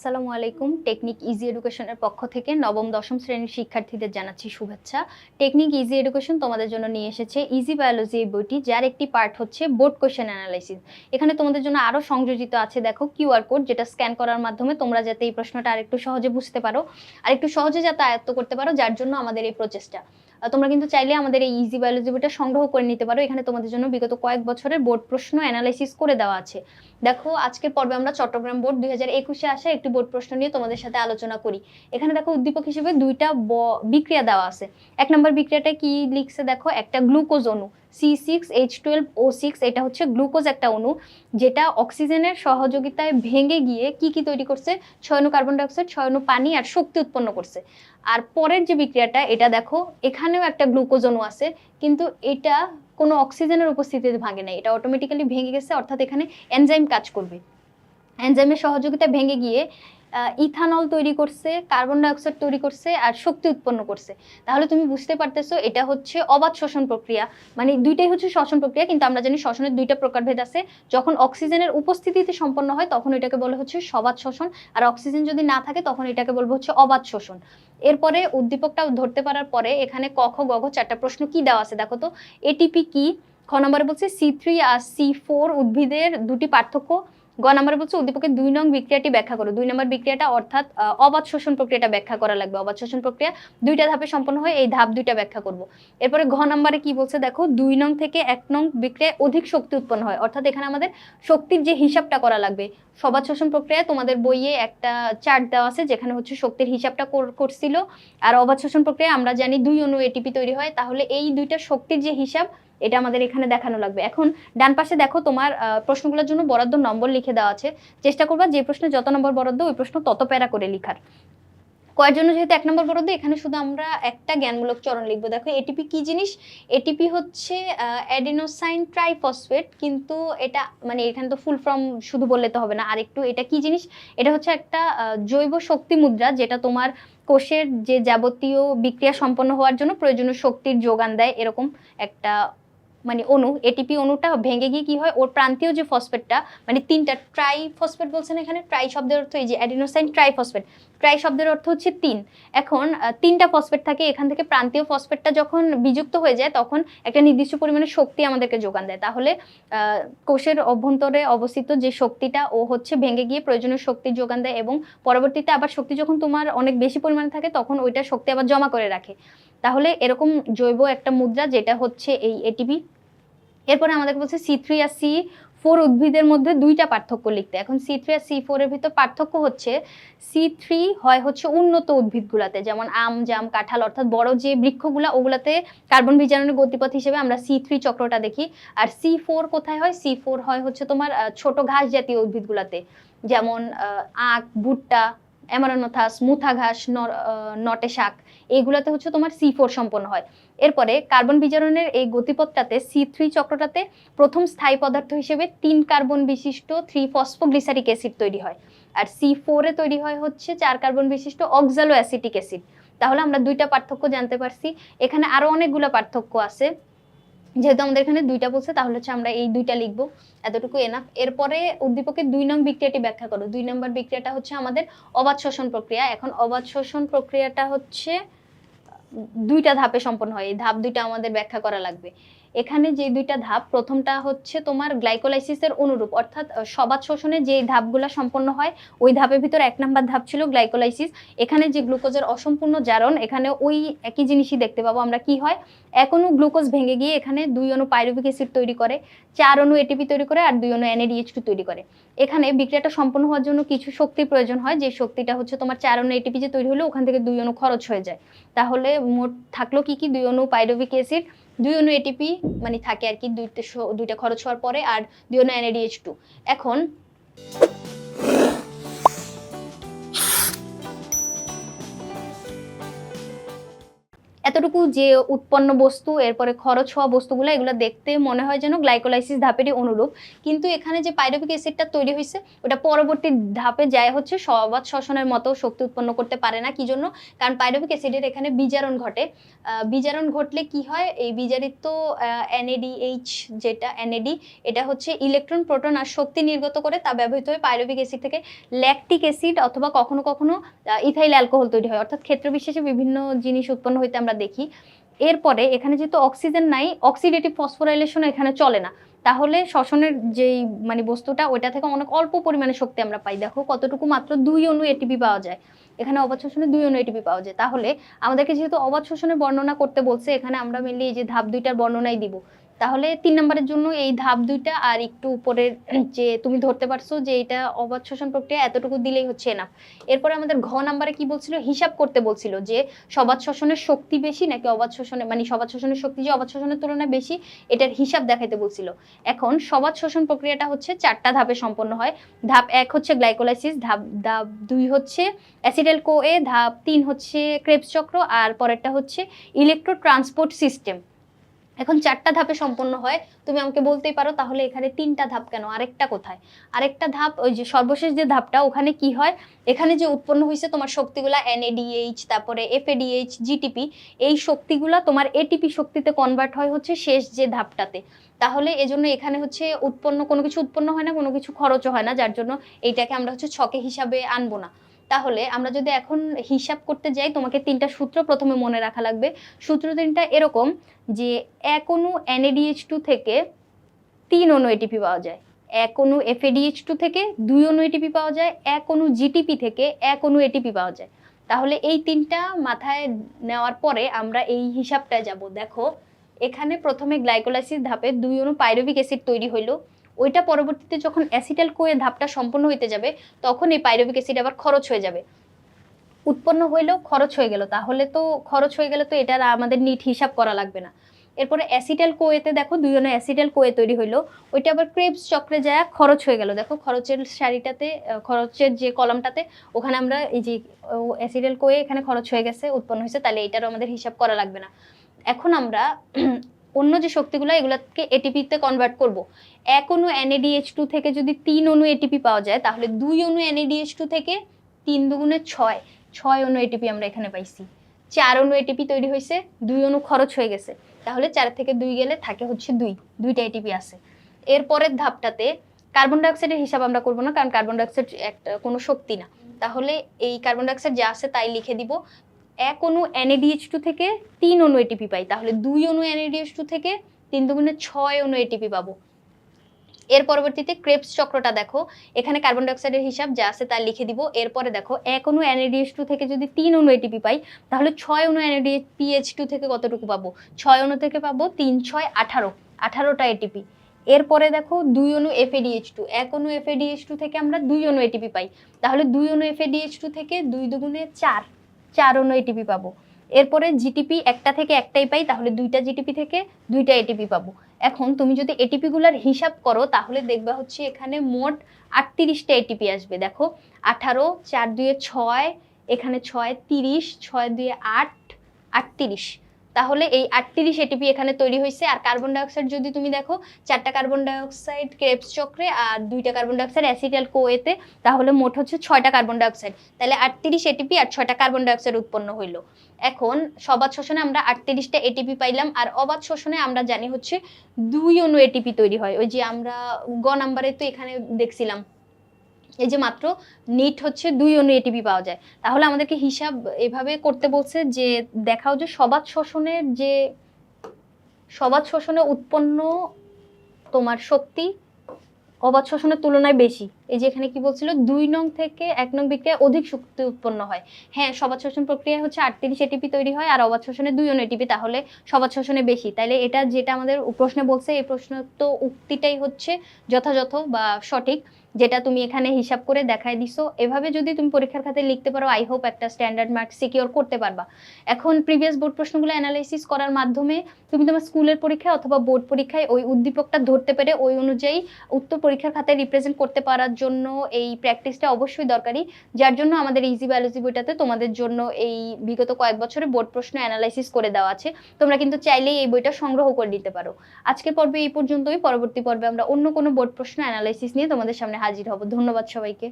আসসালামু আলাইকুম। Technique easy এডুকেশনের পক্ষ থেকে নবম, দশম শ্রেণির শিক্ষার্থীদের জানাচ্ছি শুভেচ্ছা। টেকনিক ইজি এডুকেশন তোমাদের জন্য নিয়ে এসেছে ইজি বায়োলজি এই বইটি, যার একটি পার্ট হচ্ছে বোর্ড কোশ্চেন অ্যানালাইসিস। এখানে তোমাদের জন্য আরও সংযোজিত আছে, দেখো কিউআর কোড, যেটা স্ক্যান করার মাধ্যমে তোমরা যাতে এই প্রশ্নটা আরেকটু সহজে বুঝতে পারো আর একটু সহজে যাতে আয়ত্ত করতে পারো, যার জন্য আমাদের এই প্রচেষ্টা। তোমরা কিন্তু চাইলে আমাদের এই ইজি বায়োলজি বইটা সংগ্রহ করে নিতে পারো। এখানে তোমাদের জন্য বিগত কয়েক বছরের বোর্ড প্রশ্ন অ্যানালাইসিস করে দেওয়া আছে। দেখো, আজকের পর্বে আমরা চট্টগ্রাম বোর্ড দুই হাজার একুশে আসা একটি বোর্ড প্রশ্ন নিয়ে তোমাদের সাথে আলোচনা করি। এখানে দেখো, উদ্দীপক হিসেবে দুইটা বিক্রিয়া দেওয়া আছে। এক নম্বর বিক্রিয়াটা কি লিখছে দেখো, একটা glucose C six H twelve O six এটা হচ্ছে গ্লুকোজ একটা অণু, যেটা অক্সিজেনের সহযোগিতায় ভেঙে গিয়ে কি কি তৈরি করছে? ছয় অণু কার্বন ডাইঅক্সাইড ছয় অণু পানি আর শক্তি উৎপন্ন করছে। আর পরের যে বিক্রিয়াটা, এটা দেখো, এখানেও একটা গ্লুকোজ অণু আছে, কিন্তু এটা কোনো অক্সিজেনের উপস্থিতিতে ভাঙে নাই, এটা অটোমেটিক্যালি ভেঙে গেছে, অর্থাৎ এখানে এনজাইম কাজ করবে। এনজাইমের সহযোগিতায় ভেঙে গিয়ে ইথানল তৈরি করছে, কার্বন ডাইঅক্সাইড তৈরি করছে আর শক্তি উৎপন্ন করছে। তাহলে তুমি বুঝতে পারতেছো, এটা হচ্ছে অবাধ শ্বসন প্রক্রিয়া। মানে দুইটাই হচ্ছে শ্বসন প্রক্রিয়া, কিন্তু আমরা জানি শ্বসনের দুইটা প্রকারভেদ আছে। যখন অক্সিজেনের উপস্থিতিতে সম্পন্ন হয়, তখন এটাকে বলা হচ্ছে সবাদ শোষণ আর অক্সিজেন যদি না থাকে, তখন এটাকে বলব হচ্ছে অবাধ শোষণ এরপরে উদ্দীপকটা ধরতে পারার পরে এখানে ক, খ, গ চারটা প্রশ্ন কি দেওয়া আছে দেখো তো? এটিপি কি? খ নম্বরে বলছে সি থ্রি আর সি ফোর উদ্ভিদের দুটি পার্থক্য। গ নম্বরে বলছে উদ্দীপকের দুই নং বিক্রিয়াটি ব্যাখ্যা করো। দুই নম্বর বিক্রিয়াটা অর্থাৎ অবাধ শোষণ প্রক্রিয়াটা ব্যাখ্যা করা লাগবে। অবাধ শোষণ প্রক্রিয়া, দুইটা ধাপে সম্পন্ন হয় এই ধাপ দুইটা ব্যাখ্যা করব। এরপরে ঘ নম্বরে কি বলছে দেখো, দুই নং থেকে এক নং বিক্রিয়ায় অধিক শক্তি উৎপন্ন হয়। অর্থাৎ এখানে আমাদের শক্তির যে হিসাবটা করা লাগবে সবাদ শোষণ প্রক্রিয়ায় তোমাদের বইয়ে একটা চার্ট দেওয়া আছে, যেখানে হচ্ছে শক্তির হিসাবটা করছিল। আর অবাধ শোষণ প্রক্রিয়ায় আমরা জানি দুই অণু এটিপি তৈরি হয়। তাহলে এই দুইটা শক্তির যে হিসাব এটা আমাদের এখানে দেখানো লাগবে। এখন ডান পাশে দেখো তোমার প্রশ্নগুলোর জন্য বরাদ্দ নম্বর লিখে দেওয়া আছে। চেষ্টা করবা যে প্রশ্নে যত নম্বর বরাদ্দ, ওই প্রশ্ন তত প্যারা করে লিখার। কয়ের জন্য যেহেতু এক নম্বর বরাদ্দ, এখানে শুধু আমরা একটা জ্ঞানমূলক চরণ লিখব। দেখো এটিপি কি জিনিস? এটিপি হচ্ছে অ্যাডিনোসাইন ট্রাইফসফেট কিন্তু এটা মানে এখানে তো ফুল ফর্ম শুধু বললে তো হবে না। আর একটু এটা কি জিনিস? এটা হচ্ছে একটা জৈব শক্তি মুদ্রা, যেটা তোমার কোষের যে যাবতীয় বিক্রিয়া সম্পন্ন হওয়ার জন্য প্রয়োজনীয় শক্তির যোগান দেয়, এরকম একটা মানে অণু এটিপি অণুটা ভেঙে গিয়ে কি হয়? ওর প্রান্তীয় যে ফসফেটটা মানে তিনটা ট্রাই ফসফেট বলছেন এখানে? ট্রাই শব্দের অর্থ এই যে অ্যাডিনোসাইন ট্রাই ফসফেট ট্রাই শব্দের অর্থ হচ্ছে তিন। এখন তিনটা ফসফেট থাকে, এখান থেকে প্রান্তীয় ফসফেটটা যখন বিযুক্ত হয়ে যায়, তখন একটা নির্দিষ্ট পরিমাণে শক্তি আমাদেরকে যোগান দেয়। তাহলে কোষের অভ্যন্তরে অবস্থিত যে শক্তিটা, ও হচ্ছে ভেঙে গিয়ে প্রয়োজনীয় শক্তির যোগান দেয় এবং পরবর্তীতে আবার শক্তি যখন তোমার অনেক বেশি পরিমাণে থাকে, তখন ওইটা শক্তি আবার জমা করে রাখে। তাহলে এরকম জৈব একটা মুদ্রা যেটা হচ্ছে এই এটিপি এরপরে আমাদের বলছে সি থ্রি আর সি ফোর উদ্ভিদের মধ্যে দুইটা পার্থক্য লিখতে। এখন সি থ্রি আর সি ফোরের ভিতর পার্থক্য হচ্ছে সি থ্রি হয় হচ্ছে উন্নত উদ্ভিদগুলাতে, যেমন আম, জাম, কাঁঠাল, অর্থাৎ বড় যে বৃক্ষগুলা, ওগুলাতে কার্বন বিজারণের গতিপথ হিসেবে আমরা সি থ্রি চক্রটা দেখি। আর সি ফোর কোথায় হয়? সি ফোর হয় হচ্ছে তোমার ছোট ঘাস জাতীয় উদ্ভিদগুলাতে, যেমন আখ, ভুট্টা অ্যামারোনোথাস মুথা ঘাস নটে শাক এইগুলাতে হচ্ছে তোমার সি ফোর সম্পন্ন হয়। এরপরে কার্বন বিজারণের এই গতিপথটাতে সি থ্রি চক্রটাতে প্রথম স্থায়ী পদার্থ হিসেবে তিন কার্বন বিশিষ্ট থ্রি ফসফোগ্লিসারিক অ্যাসিড তৈরি হয়। আর সি ফোরে তৈরি হয় হচ্ছে চার কার্বন বিশিষ্ট অক্সালো অ্যাসিটিক অ্যাসিড তাহলে আমরা দুইটা পার্থক্য জানতে পারছি। এখানে আরও অনেকগুলো পার্থক্য আছে। যেহেতু আমাদের এখানে দুইটা বলছে, তাহলে হচ্ছে আমরা এই দুইটা লিখব। এতটুকু এনাফ এরপরে উদ্দীপকের দুই নং বিক্রিয়াটি ব্যাখ্যা করো। দুই নম্বর বিক্রিয়াটা হচ্ছে আমাদের অবাধ শোষণ প্রক্রিয়া। এখন অবাধ শোষণ প্রক্রিয়াটা হচ্ছে দুইটা ধাপে সম্পন্ন হয়। এই ধাপ দুইটা আমাদের ব্যাখ্যা করা লাগবে। এখানে যে দুইটা ধাপ, প্রথমটা হচ্ছে তোমার গ্লাইকোলাইসিসের অনুরূপ, অর্থাৎ সবাদ শোষণে যে ধাপগুলো সম্পন্ন হয়, ওই ধাপের ভিতর এক নাম্বার ধাপ ছিল গ্লাইকোলাইসিস। এখানে যে গ্লুকোজের অসম্পূর্ণ জারণ, এখানে ওই একই জিনিসই দেখতে পাবো আমরা কি হয়। এক অণু গ্লুকোজ ভেঙে গিয়ে এখানে দুই অণু পাইরুভিক অ্যাসিড তৈরি করে, চার অণু এটিপি তৈরি করে, আর দুই অণু এনএডিএইচ টু তৈরি করে। এখানে বিক্রিয়াটা সম্পন্ন হওয়ার জন্য কিছু শক্তির প্রয়োজন হয়, যে শক্তিটা হচ্ছে তোমার চার অণু এটিপি যে তৈরি হলো, ওখান থেকে দুই অণু খরচ হয়ে যায়। তাহলে মোট থাকল কি কি? দুই অণু পাইরুভিক অ্যাসিড দুই অনু এটিপি মানে থাকে আর কি, দুইটা দুইটা খরচ হওয়ার পরে আর দুই অনু এনএডিএইচ টু এখন এতটুকু যে উৎপন্ন বস্তু, এরপরে খরচ হওয়া বস্তুগুলো, এগুলো দেখতে মনে হয় যেন গ্লাইকোলাইসিস ধাপেরই অনুরূপ। কিন্তু এখানে যে পাইরুভিক অ্যাসিডটা তৈরি হয়েছে, ওটা পরবর্তী ধাপে যায় হচ্ছে সবাদ শ্বসনের মতো শক্তি উৎপন্ন করতে পারে না। কি জন্য? কারণ পাইরুভিক অ্যাসিডের এখানে বিজারণ ঘটে। বিজারণ ঘটলে কি হয়? এই বিজারিত এনএডিএইচ যেটা এনএডি এটা হচ্ছে ইলেকট্রন প্রোটন আর শক্তি নির্গত করে, তা ব্যবহৃত হয় পাইরুভিক অ্যাসিড থেকে। ল্যাকটিক অ্যাসিড অথবা কখনো কখনো ইথাইল অ্যালকোহল তৈরি হয়। অর্থাৎ ক্ষেত্র বিশেষে বিভিন্ন জিনিস উৎপন্ন হইতে আমরা দেখি, এরপরে এখানে যেহেতু অক্সিজেন নাই অক্সিডেটিভ ফসফোরাইলেশন এখানে চলে না। তাহলে শ্বসনের যেই মানে বস্তুটা, ওইটা থেকে অনেক অল্প পরিমাণে শক্তি আমরা পাই। দেখো কতটুকু মাত্র দুই অণু এটিপি পাওয়া যায়। এখানে অবাধ শোষণে দুই অণু এটিপি পাওয়া যায়। তাহলে আমাদেরকে যেহেতু অবাধ শোষণের বর্ণনা করতে বলছে, এখানে আমরা মেনলি এই যে ধাপ দুইটার বর্ণনাই দিব। তাহলে তিন নম্বরের জন্য এই ধাপ দুইটা আর একটু উপরের যে তুমি ধরতে পারছ যে এটা অবাধ শোষণ প্রক্রিয়া এতটুকু দিলেই হচ্ছে না এরপরে আমাদের ঘ নাম্বারে কি বলছিল? হিসাব করতে বলছিল যে সবাদ শোষণের শক্তি বেশি নাকি অবাধ শোষণে মানে সবাদ শোষণের শক্তি যে অবাধ শোষণের তুলনায় বেশি, এটার হিসাব দেখাইতে বলছিল। এখন সবাদ শোষণ প্রক্রিয়াটা হচ্ছে চারটা ধাপে সম্পন্ন হয়। ধাপ এক হচ্ছে গ্লাইকোলাইসিস, ধাপ ধাপ দুই হচ্ছে অ্যাসিডেল কো এ ধাপ তিন হচ্ছে ক্রেবস চক্র, আর পরেরটা হচ্ছে ইলেকট্রো ট্রান্সপোর্ট সিস্টেম। এখন চারটা ধাপে সম্পন্ন হয়। তুমি আমাকে বলতেই পারো তাহলে এখানে তিনটা ধাপ কেন? আরেকটা কোথায়? আরেকটা ধাপ, ওই যে সর্বশেষ যে ধাপটা, ওখানে কি হয়? এখানে যে উৎপন্ন হয়েছে তোমার শক্তিগুলা এনএডিএইচ তারপরে এফএডিএইচ জিটিপি এই শক্তিগুলা তোমার এটিপি শক্তিতে কনভার্ট হয় হচ্ছে শেষ যে ধাপটাতে। তাহলে এজন্য এখানে হচ্ছে উৎপন্ন, কোনো কিছু উৎপন্ন হয় না, কোনো কিছু খরচও হয় না, যার জন্য এইটাকে আমরা হচ্ছে ছকে হিসাবে আনব না। তাহলে আমরা যদি এখন হিসাব করতে যাই, তোমাকে তিনটা সূত্র প্রথমে মনে রাখা লাগবে। সূত্র তিনটা এরকম যে এক অণু এনএডিএইচ টু থেকে তিন অনু এটিপি পাওয়া যায়। এক অণু এফএডিএইচ টু থেকে দুই অণু এটিপি পাওয়া যায়। এক অনু জিটিপি থেকে এক অনু এটিপি পাওয়া যায়। তাহলে এই তিনটা মাথায় নেওয়ার পরে আমরা এই হিসাবটায় যাব। দেখো, এখানে প্রথমে গ্লাইকোলাইসিস ধাপে দুই অণু পাইরুভিক অ্যাসিড তৈরি হইল। ওইটা পরবর্তীতে যখন অ্যাসিটাল কোয়ে ধাপটা সম্পন্ন হইতে যাবে, তখন এই পাইরুভিক অ্যাসিড আবার খরচ হয়ে যাবে। উৎপন্ন হইলেও খরচ হয়ে গেল। তাহলে তো খরচ হয়ে গেলে তো এটা আমাদের নিট হিসাব করা লাগবে না। এরপরে অ্যাসিটাল কোয়েতে দেখো দুজনে অ্যাসিটাল কোয়ে তৈরি হইল। ওইটা আবার ক্রেবস চক্রে যায় খরচ হয়ে গেল। দেখো, খরচের শাড়িটাতে খরচের যে কলমটাতে, ওখানে আমরা এই যে অ্যাসিটাল কোয়ে এখানে খরচ হয়ে গেছে, উৎপন্ন হয়েছে তাহলে এটারও আমাদের হিসাব করা লাগবে না। এখন আমরা অন্য যে শক্তিগুলো, এগুলোকে এটিপিতে কনভার্ট করব। এক অণু এনএডিএইচ টু থেকে যদি তিন অণু এটিপি পাওয়া যায়, তাহলে দুই অণু এনএডিএইচ টু থেকে তিন দুগুণে ছয় ছয় অণু এটিপি আমরা এখানে পাইছি। চার অণু এটিপি তৈরি হয়েছে, দুই অণু খরচ হয়ে গেছে। তাহলে চার থেকে দুই গেলে থাকে হচ্ছে দুই, দুইটা এটিপি আছে। এরপরের ধাপটাতে কার্বন ডাইঅক্সাইডের হিসাব আমরা করব না, কারণ কার্বন ডাইঅক্সাইড একটা কোনো শক্তি না। তাহলে এই কার্বন ডাইঅক্সাইড যা আছে তাই লিখে দিব। এক অণু এনএডিএইচ টু থেকে তিন অণু এটিপি পাই। তাহলে দুই অণু এনএডিএইচ টু থেকে তিন দুগুণে ছয় অণু এটিপি পাবো। এর পরবর্তীতে ক্রেপস চক্রটা দেখো। এখানে কার্বন ডাইঅক্সাইডের হিসাব যা আছে তা লিখে দিব। এরপরে দেখো, এক অণু এনএডিএইচ টু থেকে যদি তিন অণু এটিপি পাই, তাহলে ছয় অণু এনএডিএইচ পিএইচ টু থেকে কতটুকু পাবো? ছয় অণু থেকে পাবো তিন, ছয়, আঠারো। আঠারোটা এটিপি এরপরে দেখো, দুই অণু এফএডিএইচ টু এক অণু এফএডিএইচ টু থেকে আমরা দুই অণু এটিপি পাই। তাহলে দুই অণু এফএডিএইচ টু থেকে দুই দুগুণে চার। চার অন্য এটিপি পাবো। এরপরে জিটিপি একটা থেকে একটাই পাই, তাহলে দুইটা জিটিপি থেকে দুইটা এটিপি পাবো। এখন তুমি যদি এটিপিগুলার হিসাব করো, তাহলে দেখবে হচ্ছে এখানে মোট আটত্রিশটা এটিপি আসবে। দেখো, আঠারো, চার দুয়ে ছয়, এখানে ছয় তিরিশ, ছয় দুয়ে আট, আটত্রিশ। তাহলে এই আটত্রিশ এটিপি এখানে তৈরি হয়েছে। আর কার্বন ডাইঅক্সাইড যদি তুমি দেখো, চারটা কার্বন ডাইঅক্সাইড ক্রেপস চক্রে আর দুইটা কার্বন ডাইঅক্সাইড অ্যাসিটাল কোয়েতে তাহলে মোট হচ্ছে ছয়টা কার্বন ডাইঅক্সাইড তাহলে আটত্রিশ এটিপি আর ছয়টা কার্বন ডাইঅক্সাইড উৎপন্ন হইল। এখন সবাদ শোষণে আমরা আটত্রিশটা এটিপি পাইলাম, আর অবাধ শোষণে আমরা জানি হচ্ছে দুই অণু এটিপি তৈরি হয়। ওই যে আমরা গ নাম্বারে তো এখানে দেখছিলাম। এই যে মাত্র নিট হচ্ছে দুই অণু এটিপি পাওয়া যায়। তাহলে আমাদেরকে হিসাব এভাবে করতে বলছে যে দেখাও যে সবাদ শোষণের যে সবাদ শোষণে উৎপন্ন তোমার শক্তি অবাধ শোষণের তুলনায় বেশি। এই যে এখানে কি বলছিল? দুই নং থেকে এক নং বিক্রিয়া অধিক শক্তি উৎপন্ন হয়। হ্যাঁ সবাদ শোষণ প্রক্রিয়া হচ্ছে আটত্রিশ এটিপি তৈরি হয় আর অবাধ শোষণে দুই অণু এটিপি তাহলে সবাদ শোষণে বেশি। তাইলে এটা যেটা আমাদের প্রশ্নে বলছে, এই প্রশ্ন তো উক্তিটাই হচ্ছে যথাযথ বা সঠিক। যেটা তুমি এখানে হিসাব করে দেখাই দিছো। এভাবে যদি তুমি পরীক্ষার খাতে লিখতে পারো আই হোপ একটা স্ট্যান্ডার্ড মার্ক সিকিউর করতে পারবা। এখন প্রিভিয়াস বোর্ড প্রশ্নগুলো অ্যানালাইসিস করার মাধ্যমে তুমি তোমার স্কুলের পরীক্ষায় অথবা বোর্ড পরীক্ষায় ওই উদ্দীপকটা ধরতে পেরে ওই অনুযায়ী উত্তর পরীক্ষার খাতায় রিপ্রেজেন্ট করতে পারার জন্য এই প্র্যাকটিসটা অবশ্যই দরকারি। যার জন্য আমাদের ইজি বায়োলজি বইটাতে তোমাদের জন্য এই বিগত কয়েক বছরে বোর্ড প্রশ্ন অ্যানালাইসিস করে দেওয়া আছে। তোমরা কিন্তু চাইলেই এই বইটা সংগ্রহ করে নিতে পারো। আজকের পর্বে এই পর্যন্তই। পরবর্তী পর্বে আমরা অন্য কোনো বোর্ড প্রশ্ন অ্যানালাইসিস নিয়ে তোমাদের সামনে হাজির হব। ধন্যবাদ সবাইকে।